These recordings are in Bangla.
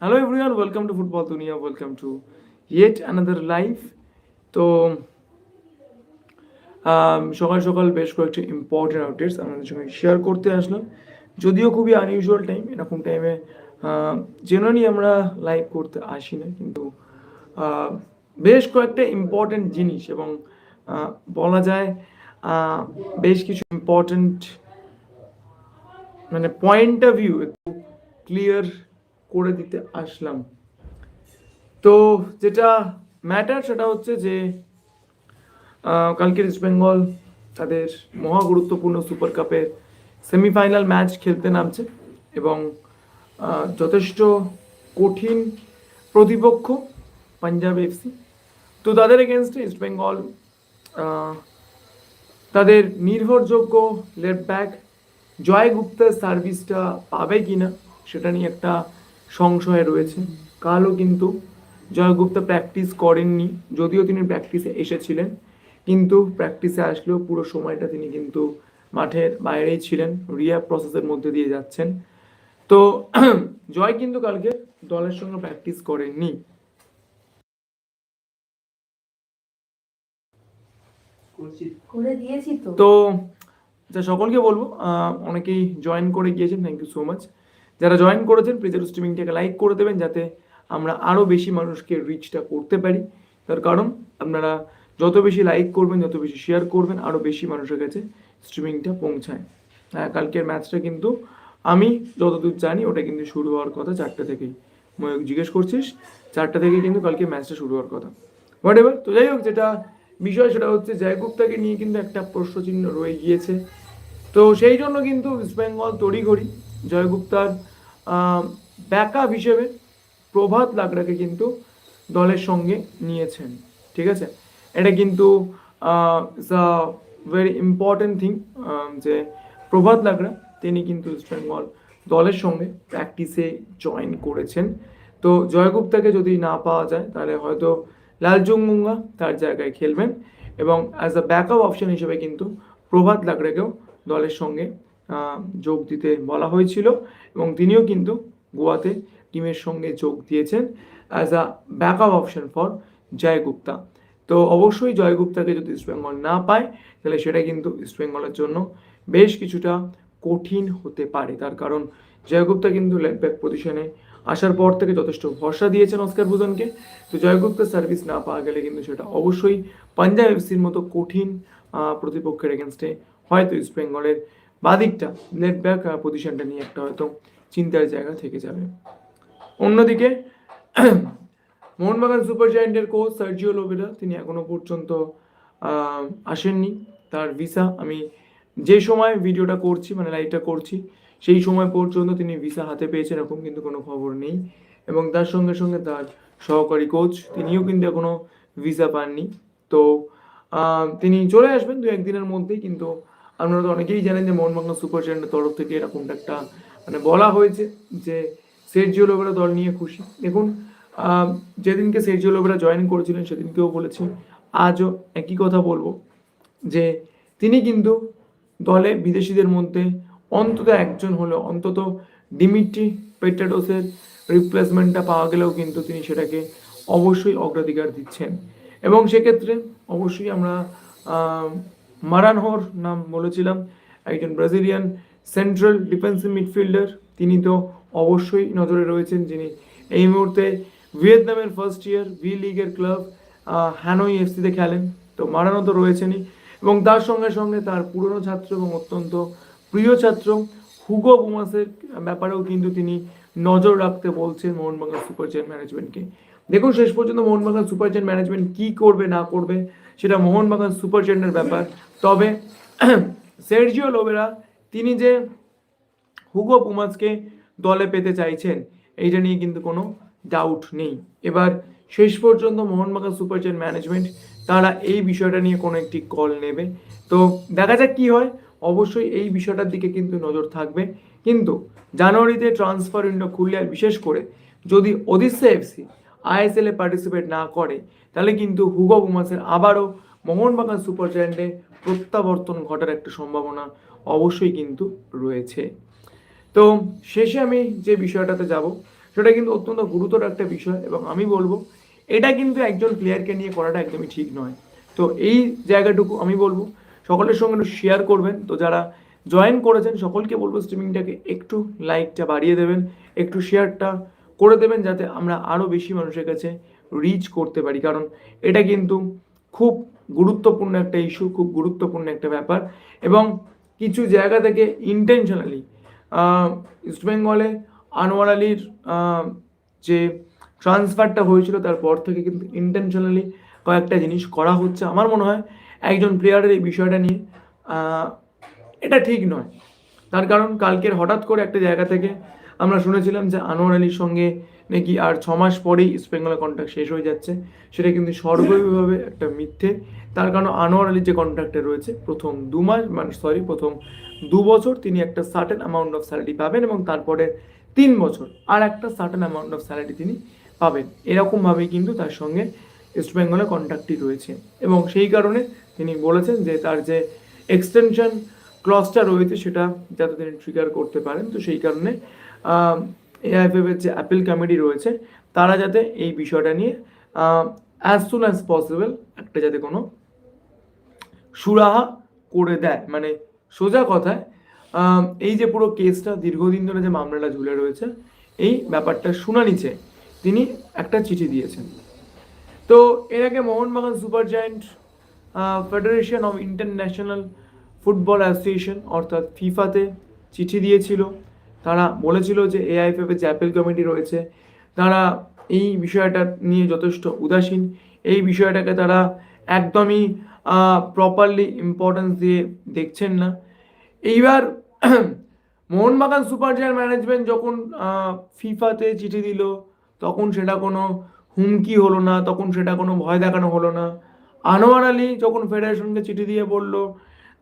Hello everyone welcome to football দুনিয়া welcome to yet another life তো সকাল সকাল বেশ কয়েকটি ইম্পর্টেন্ট আপডেটস আপনাদের সঙ্গে শেয়ার করতে আসলাম। যদিও খুবই আনইউজুয়াল টাইম এরকম টাইমে জেনারেলি আমরা লাইভ করতে আসি না, কিন্তু বেশ কয়েকটা ইম্পর্টেন্ট জিনিস এবং বলা যায় বেশ কিছু ইম্পর্টেন্ট মানে পয়েন্ট অফ ভিউ একটু ক্লিয়ার করে দিতে আসলাম। তো যেটা ম্যাটার সেটা হচ্ছে যে কালকে ইস্ট বেঙ্গল তাদের মহা গুরুত্বপূর্ণ সুপার কাপের সেমিফাইনাল ম্যাচ খেলতে নামছে এবং যথেষ্ট কঠিন প্রতিপক্ষ পাঞ্জাব এফসি। তো তাদের এগেনস্টে ইস্ট বেঙ্গল তাদের নির্ভরযোগ্য লেফট ব্যাক জয় গুপ্তার সার্ভিসটা পাবে কিনা সেটা নিয়ে একটা সংশয় রয়েছে। কালও কিন্তু জয় গুপ্তা প্র্যাকটিস করেননি যদিও তিনি প্র্যাকটিসে এসেছিলেন কিন্তু প্র্যাকটিসে আসলেও পুরো সময়টা তিনি কিন্তু মাঠের বাইরেই ছিলেন রিয়া প্রসেসের মধ্যে দিয়ে যাচ্ছেন। তো জয় কিন্তু কালকে দলের সঙ্গে প্র্যাকটিস করেননি। তো। তো যা সকলকে বলব অনেকেই জয়েন করে গিয়েছেন থ্যাংক ইউ সো মাচ যারা জয়েন করেছেন প্রিজের স্ট্রিমিংটাকে লাইক করে দেবেন, যাতে আমরা আরও বেশি মানুষকে রিচটা করতে পারি। তার কারণ, আপনারা যত বেশি লাইক করবেন, যত বেশি শেয়ার করবেন আরও বেশি মানুষের কাছে স্ট্রিমিংটা পৌঁছায়। হ্যাঁ কালকের ম্যাচটা কিন্তু আমি যতদূর জানি, ওটা কিন্তু শুরু হওয়ার কথা চারটে থেকেই। ময়ূক জিজ্ঞেস করছিস চারটা থেকেই কিন্তু কালকে ম্যাচটা শুরু হওয়ার কথা। হোয়াট এভার তো যাই হোক, যেটা বিষয় সেটা হচ্ছে, জয়গুপ্তাকে নিয়ে কিন্তু একটা প্রশ্নচিহ্ন রয়ে গিয়েছে। তো সেই জন্য কিন্তু ইস্ট বেঙ্গল তড়িঘড়ি, জয়গুপ্তার ব্যাকআপ হিসেবে প্রভাত লাগড়াকে কিন্তু দলের সঙ্গে নিয়েছেন, ঠিক আছে? এটা কিন্তু it's a very important thing যে প্রভাত লাগড়া তিনি কিন্তু ইস্ট বেঙ্গল দলের সঙ্গে প্র্যাকটিসে জয়েন করেছেন। তো জয়গুপ্তাকে যদি না পাওয়া যায়, তাহলে হয়তো লালজুঙ্গুঙ্গা তার জায়গায় খেলবেন এবং অ্যাজ আ ব্যাকআপ অপশন হিসেবে কিন্তু প্রভাত লাগড়াকেও দলের সঙ্গে যোগ দিতে বলা হয়েছিল এবং তিনিও কিন্তু গোয়াতে টিমের সঙ্গে যোগ দিয়েছেন as a backup option for Jay Gupta. তো অবশ্যই জয়গুপ্তাকে যদি ইস্টবেঙ্গল না পায়, তাহলে সেটা কিন্তু ইস্টবেঙ্গলের জন্য বেশ কিছুটা কঠিন হতে পারে। তার কারণ জয়গুপ্তা কিন্তু লেফট ব্যাক পজিশনে আসার পর থেকে যথেষ্ট ভরসা দিয়েছেন অস্কার ভুজনকে তো জয়গুপ্তার সার্ভিস না পাওয়া গেলে কিন্তু সেটা অবশ্যই পাঞ্জাব এফসির মতো কঠিন প্রতিপক্ষের এগেনস্টে হয়তো ইস্ট বেঙ্গলের বাদিকটা লেফট ব্যাক পজিশনটা নিয়ে একটা হয়তো চিন্তার জায়গা থেকে যাবে। অন্যদিকে, মোহনবাগান সুপার জায়েন্টের কোচ সার্জিও লোবেরা তিনি এখনও পর্যন্ত আসেননি। তার ভিসা আমি যে সময় ভিডিওটা করছি মানে লাইভটা করছি, সেই সময় পর্যন্ত তিনি ভিসা হাতে পেয়েছেন এরকম কিন্তু কোনো খবর নেই। এবং তার সঙ্গে সঙ্গে তার সহকারী কোচ তিনিও কিন্তু এখনও ভিসা পাননি। তো তিনি চলে আসবেন দু একদিনের মধ্যেই, কিন্তু আপনারা তো অনেকেই জানেন যে মোহনবাগান সুপার জায়েন্টের তরফ থেকে এরকমটা একটা মানে বলা হয়েছে যে সের্জিও লোবেরা দল নিয়ে খুশি। দেখুন যেদিনকে সের্জিও লোবেরা জয়েন করেছিলেন সেদিনকেও বলেছি, আজও একই কথা বলব যে তিনি কিন্তু দলে বিদেশিদের মধ্যে অন্তত একজন হলেও, অন্তত ডিমিট্রি পেট্রাডোসের রিপ্লেসমেন্টটা পাওয়া গেলেও কিন্তু তিনি সেটাকে অবশ্যই অগ্রাধিকার দিচ্ছেন। এবং সেক্ষেত্রে অবশ্যই আমরা মারানহর নাম বলেছিলাম, একজন ব্রাজিলিয়ান সেন্ট্রাল ডিফেন্সিভ মিডফিল্ডার তিনি তো অবশ্যই নজরে রয়েছেন যিনি এই মুহূর্তে ভিয়েতনামের ফার্স্ট ইয়ার ভি লিগের ক্লাব হ্যানোই এফসিতে খেলেন। তো মারানো তো রয়েছেনই। এবং তার সঙ্গে সঙ্গে তার পুরনো ছাত্র এবং অত্যন্ত প্রিয় ছাত্র হুগো বুমাসের ব্যাপারেও কিন্তু তিনি নজর রাখতে বলছেন মোহনবাগান সুপার চেন ম্যানেজমেন্টকে দেখুন, শেষ পর্যন্ত মোহনবাগান সুপার চেন ম্যানেজমেন্ট কি করবে, না করবে, সেটা মোহনবাগান সুপার চেনের ব্যাপার। তবে সের্জিও লোবেরা, তিনি যে হুগো পুমাসকে দলে পেতে চাইছেন, এইটা নিয়ে কিন্তু কোনো ডাউট নেই। এবার শেষ পর্যন্ত মোহনবাগান সুপার চেন ম্যানেজমেন্ট তারা এই বিষয়টা নিয়ে কোনো একটি কল নেবে। তো দেখা যাক কি হয়, অবশ্যই এই বিষয়টার দিকে কিন্তু নজর থাকবে। কিন্তু জানুয়ারিতে ট্রান্সফার উইন্ডো খুললে আর বিশেষ করে যদি ওদিশা এফসি আইএসএল পার্টিসিপেট না করে, তাহলে কিন্তু হুগো বুমাসের আবারও মোহনবাগান সুপার জায়ান্টে প্রত্যাবর্তন ঘটার একটা সম্ভাবনা অবশ্যই কিন্তু রয়েছে। তো শেষে আমি যে বিষয়টাতে যাব, সেটা কিন্তু অত্যন্ত গুরুতর একটা বিষয় এবং আমি বলব, এটা কিন্তু একজন প্লেয়ারকে নিয়ে করাটা একদমই ঠিক নয়। তো এই জায়গাটুকু আমি বলব, সকলের সঙ্গে একটু শেয়ার করবেন। তো যারা জয়েন করেছেন, সকলকে বলব স্ট্রিমিংটাকে একটু লাইকটা বাড়িয়ে দেবেন, একটু শেয়ারটা করে দেবেন যাতে আমরা আরও বেশি মানুষের কাছে রিচ করতে পারি। কারণ এটা কিন্তু খুব গুরুত্বপূর্ণ একটা ইস্যু খুব গুরুত্বপূর্ণ একটা ব্যাপার। এবং কিছু জায়গা থেকে ইন্টেনশনালি ইস্টবেঙ্গলে আনোয়ার আলীর যে ট্রান্সফারটা হয়েছিল তারপর থেকে কিন্তু ইন্টেনশনালি কয়েকটা জিনিস করা হচ্ছে। আমার মনে হয় একজন প্লেয়ারের এই বিষয়টা নিয়ে এটা ঠিক নয়। তার কারণ কালকের হঠাৎ করে একটা জায়গা থেকে আমরা শুনেছিলাম যে আনোয়ার আলীর সঙ্গে নাকি আর ছ মাস পরেই ইস্টবেঙ্গলের কন্ট্রাক্ট শেষ হয়ে যাচ্ছে। সেটা কিন্তু সর্বভাবে একটা মিথ্যে। তার কারণ আনোয়ার আলীর যে কন্ট্রাক্টে রয়েছে, প্রথম দু মাস মানে সরি প্রথম দু বছর তিনি একটা সার্টেন অ্যামাউন্ট অফ স্যালারি পাবেন এবং তারপরে তিন বছর আর একটা সার্টেন অ্যামাউন্ট অফ স্যালারি তিনি পাবেন। এরকমভাবেই কিন্তু তার সঙ্গে ইস্ট ইস্টবেঙ্গলের কন্ট্রাক্টটি রয়েছে। এবং সেই কারণে তিনি বলেছেন যে তার যে এক্সটেনশন ক্লসটা রয়েছে সেটা যাতে তিনি ট্রিগার করতে পারেন। তো সেই কারণে এআইএফএফ এর যে অ্যাপিল কমিটি রয়েছে, তারা যাতে এই বিষয়টা নিয়ে অ্যাজ সুন অ্যাজ পসিবল একটা যাতে কোনো সুরাহা করে দেয়। মানে সোজা কথায় এই যে পুরো কেসটা দীর্ঘদিন ধরে যে মামলাটা ঝুলে রয়েছে, এই ব্যাপারটা শুনানিছে তিনি একটা চিঠি দিয়েছেন। তো এর আগে Mohun Bagan super giant federation of international football association অর্থাৎ ফিফাতে চিঠি দিয়েছিল। তারা বলেছিল যে এআইএফএফ এর যে অ্যাপেল কমিটি রয়েছে, তারা এই বিষয়টা নিয়ে যথেষ্ট উদাসীন। এই বিষয়টাকে তারা একদমই প্রপারলি ইম্পর্টেন্স দিয়ে দেখছেন না। এইবার মোহনবাগান সুপার জায়ার ম্যানেজমেন্ট যখন ফিফাতে চিঠি দিল, তখন সেটা কোনো হুমকি হলো না, তখন সেটা কোনো ভয় দেখানো হলো না। আনোয়ার আলী যখন ফেডারেশনকে চিঠি দিয়ে বলল,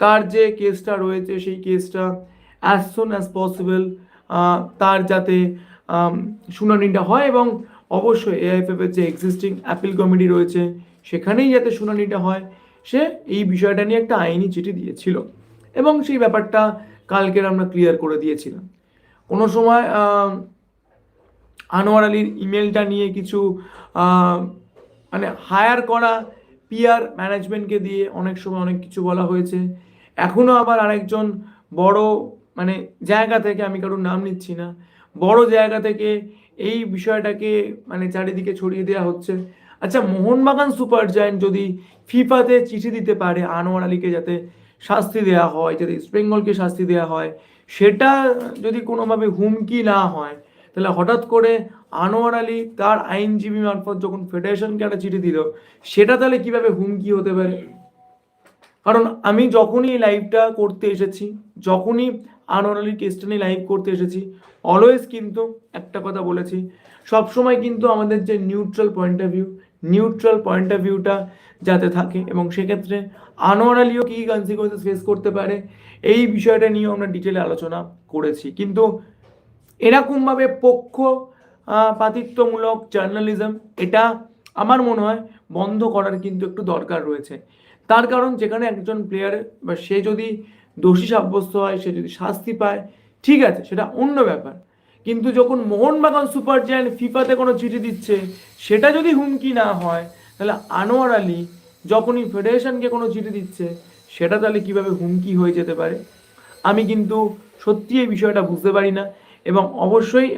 তার যে কেসটা রয়েছে, সেই কেসটা অ্যাজ সুন অ্যাজ পসিবল তার যাতে শুনানিটা হয় এবং অবশ্যই এআইএফএফ এর যে এক্সিস্টিং অ্যাপিল কমিটি রয়েছে, সেখানেই যাতে শুনানিটা হয়, সে এই বিষয়টা নিয়ে একটা আইনি চিঠি দিয়েছিল। এবং সেই ব্যাপারটা কালকের আমরা ক্লিয়ার করে দিয়েছিলাম। কোনো সময় আনোয়ার আলীর ইমেলটা নিয়ে কিছু মানে হায়ার করা পিআর ম্যানেজমেন্টকে দিয়ে অনেক সময় অনেক কিছু বলা হয়েছে। এখনও আবার আরেকজন বড় মানে জায়গা থেকে আমি কারোর নাম নিচ্ছি না। বড় জায়গা থেকে এই বিষয়টাকে মানে চারিদিকে ছড়িয়ে দেওয়া হচ্ছে। আচ্ছা মোহনবাগান সুপার জায়েন্ট যদি ফিফাতে চিঠি দিতে পারে আনোয়ার আলীকে যাতে শাস্তি দেওয়া হয়, যাতে ইস্ট বেঙ্গলকে শাস্তি দেওয়া হয়, সেটা যদি কোনোভাবে হুমকি না হয়, তাহলে হঠাৎ করে আনোয়ার আলী তার আইনজীবী মারফত যখন ফেডারেশনকে একটা চিঠি দিল, সেটা তাহলে কীভাবে হুমকি হতে পারে? কারণ আমি যখনই লাইভটা করতে এসেছি, যখনই আলীর কেসটা নিয়ে লাইভ করতে এসেছি অলওয়েজ কিন্তু একটা কথা বলেছি, সবসময় কিন্তু আমাদের যে neutral point of view neutral point of ভিউটা যাতে থাকে এবং সেক্ষেত্রে আনোয়ার আলীও কী কনসিকোয়েন্সেস ফেস করতে পারে, এই বিষয়টা নিয়েও আমরা ডিটেলে আলোচনা করেছি। কিন্তু এরকমভাবে পক্ষ পাতিত্বমূলক জার্নালিজম এটা আমার মনে হয় বন্ধ করার কিন্তু একটু দরকার রয়েছে। তার কারণ যেখানে একজন প্লেয়ার বা সে যদি দোষী সাব্যস্ত হয়, সে যদি শাস্তি পায়, ঠিক আছে, সেটা অন্য ব্যাপার। কিন্তু যখন মোহনবাগান সুপার জায়ান্ট ফিফাতে কোনো চিঠি দিচ্ছে, সেটা যদি হুমকি না হয়, তাহলে আনোয়ার আলী যখনই ফেডারেশনকে কোনো চিঠি দিচ্ছে, সেটা তাহলে কীভাবে হুমকি হয়ে যেতে পারে? আমি কিন্তু সত্যি এই বিষয়টা বুঝতে পারি না এবং অবশ্যই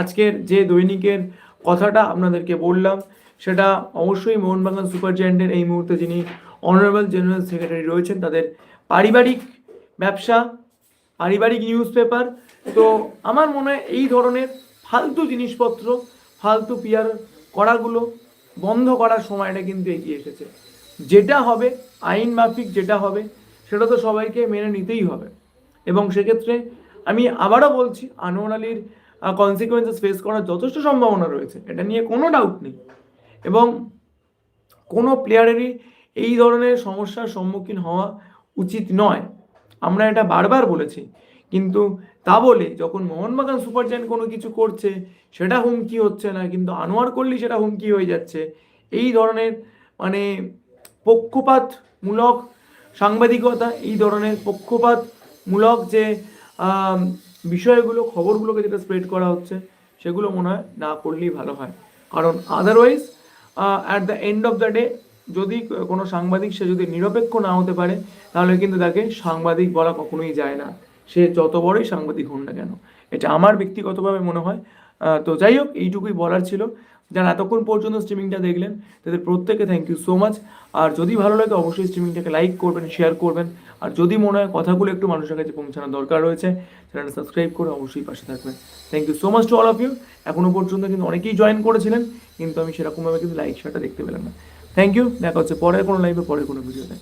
আজকের যে দৈনিকের কথাটা আপনাদেরকে বললাম, সেটা অবশ্যই মোহনবাগান সুপার জায়েন্টের এই মুহূর্তে যিনি অনারেবল জেনারেল সেক্রেটারি রয়েছেন, তাদের পারিবারিক ব্যবসা, পারিবারিক নিউজ পেপার তো আমার মনে হয় এই ধরনের ফালতু জিনিসপত্র, ফালতু পিয়ার করাগুলো বন্ধ করার সময়টা কিন্তু এগিয়ে এসেছে। যেটা হবে, আইন মাফিক যেটা হবে, সেটা তো সবাইকে মেনে নিতেই হবে। এবং সেক্ষেত্রে আমি আবারও বলছি, আনোয়ার আলীর কনসিকুয়েন্সেস ফেস করার যথেষ্ট সম্ভাবনা রয়েছে, এটা নিয়ে কোনো ডাউট নেই। এবং কোনো প্লেয়ারেরই এই ধরনের সমস্যার সম্মুখীন হওয়া উচিত নয়। আমরা এটা বারবার বলেছি। কিন্তু তা বলে যখন মোহনবাগান সুপার জায়ান্ট কোনো কিছু করছে, সেটা হুমকি হচ্ছে না, কিন্তু আনোয়ার করলেই সেটা হুমকি হয়ে যাচ্ছে। এই ধরনের মানে পক্ষপাতমূলক সাংবাদিকতা, এই ধরনের পক্ষপাতমূলক যে বিষয়গুলো, খবরগুলোকে যেটা স্প্রেড করা হচ্ছে, সেগুলো মনে হয় না করলেই ভালো হয়। কারণ otherwise at the end of the day যদি কোনো সাংবাদিক সে যদি নিরপেক্ষ না হতে পারে, তাহলে কিন্তু তাকে সাংবাদিক বলা কখনোই যায় না। সে যত বড়ই সাংবাদিক হন না কেন। এটা আমার ব্যক্তিগতভাবে মনে হয়। তো যাই হোক, এইটুকুই বলার ছিল। যারা এতক্ষণ পর্যন্ত স্ট্রিমিংটা দেখলেন, তাদের প্রত্যেকে থ্যাংক ইউ সো মাচ আর যদি ভালো লাগে, অবশ্যই স্ট্রিমিংটাকে লাইক করবেন শেয়ার করবেন। আর যদি মনে হয় কথাগুলো একটু মানুষের কাছে পৌঁছানোর দরকার রয়েছে, চ্যানেলটা সাবস্ক্রাইব করে অবশ্যই পাশে থাকবেন। Thank you so much to all of you এখনও পর্যন্ত কিন্তু অনেকেই জয়েন করেছিলেন, কিন্তু আমি সেরকমভাবে কিন্তু লাইক শেয়ারটা দেখতে পেলাম না। থ্যাংক ইউ দেখা হচ্ছে পরের কোনো লাইভে পরের কোনো ভিডিওতে